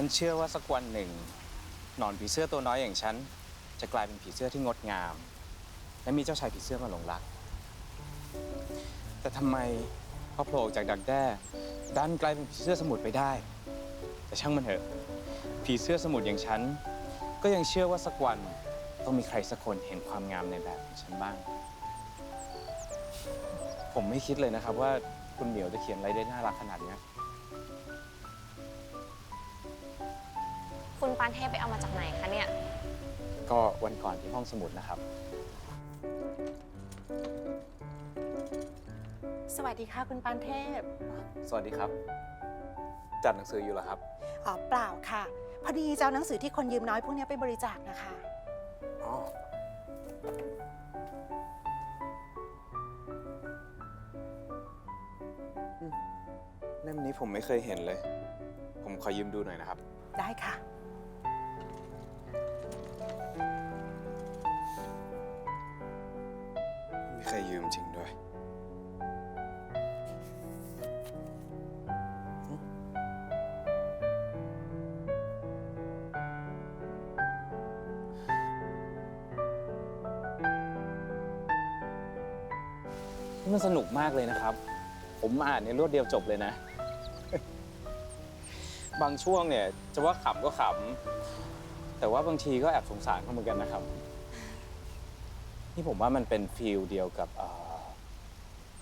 ฉันเชื่อว่าสักวันหนึ่งหนอนผีเสื้อตัวน้อยอย่างฉัน จะกลายเป็นผีเสื้อที่งดงาม และมีเจ้าชายผีเสื้อมาหลงรัก แต่ทำไมพอโผล่จากดักแด้ดันกลายเป็นผีเสื้อสมุทรไปได้ แต่ช่างมันเถอะ ผีเสื้อสมุทรอย่างฉัน ก็ยังเชื่อว่าสักวันต้องมีใครสักคนเห็นความงามในแบบของฉันบ้าง ผมไม่คิดเลยนะครับว่าคุณเหมียวจะเขียนอะไรได้น่ารักขนาดนี้ คุณปานเทพไปเอามาจากไหนคะเนี่ย ก็วันก่อนที่ห้องสมุดนะครับ สวัสดีค่ะคุณปานเทพสวัสดีครับ จัดหนังสืออยู่เหรอครับ อ๋อเปล่าค่ะ พอดีจะเอาหนังสือที่คนยืมน้อยพวกนี้ไปบริจาคนะคะ อ๋ออืมเล่มนี้ผมไม่เคยเห็นเลย ผมขอยืมดูหน่อยนะครับ ได้ค่ะ เคยยืมจริงด้วย นี่มันสนุกมากเลยนะครับ ผมอ่านในรวดเดียวจบเลยนะ บางช่วงเนี่ย จะว่าขำก็ขำ แต่ว่าบางทีก็แอบสงสารเขาเหมือนกันนะครับ นี่ผมว่ามันเป็นฟิลเดียวกับ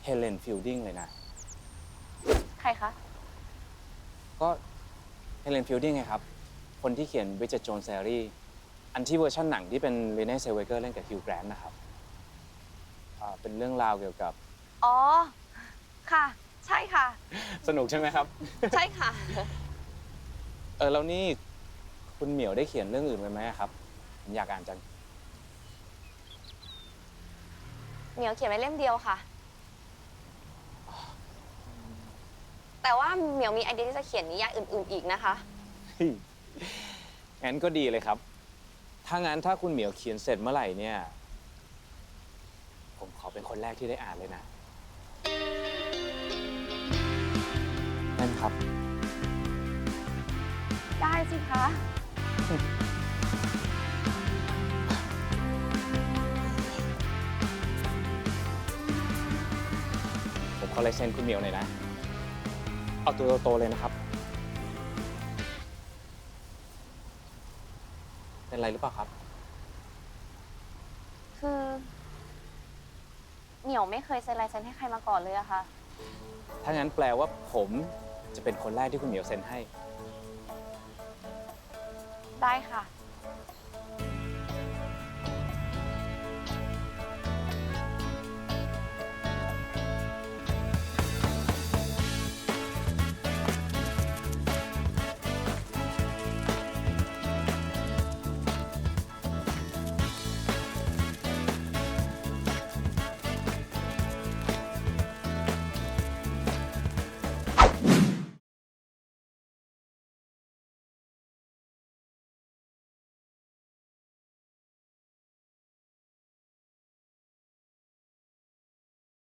เฮเลนฟิลดิ้งเลยนะ ใครคะ ก็เฮเลนฟิลดิ้งไงครับ คนที่เขียนวิจ t โจน s ซรีอันที่เวอร์ชันหนังที่เป็นเรเน่เซเวเกอร์เล่นกับฮิวแกรนต์นะครับอ่าเป็นเรื่องราวเกี่ยวกับ อ๋อ ค่ะ ใช่ค่ะ สนุกใช่ไหมครับ ใช่ค่ะ เออแล้วนี่คุณเหมียวได้เขียนเรื่องอื่นไว้ไหมอะครับผมอยากอ่านจัง เหมียวเขียนไว้เล่มเดียวค่ะ แต่ว่าเหมียวมีไอเดียที่จะเขียนนิยายอื่น ๆ อีกนะคะงั้นก็ดีเลยครับ ถ้างั้นถ้าคุณเหมียวเขียนเสร็จเมื่อไหร่เนี่ย ผมขอเป็นคนแรกที่ได้อ่านเลยนะนั่นครับ ได้สิคะ อลายเซ็นคุณเหมียวหน่อยนะ เอาตัวโตๆเลยนะครับ เป็นไรหรือเปล่าครับ คือเหมียวไม่เคยเซ็นลายเซ็นให้ใครมาก่อนเลยอะค่ะ ถ้างั้นแปลว่าผมจะเป็นคนแรกที่คุณเหมียวเซ็นให้ ได้ค่ะ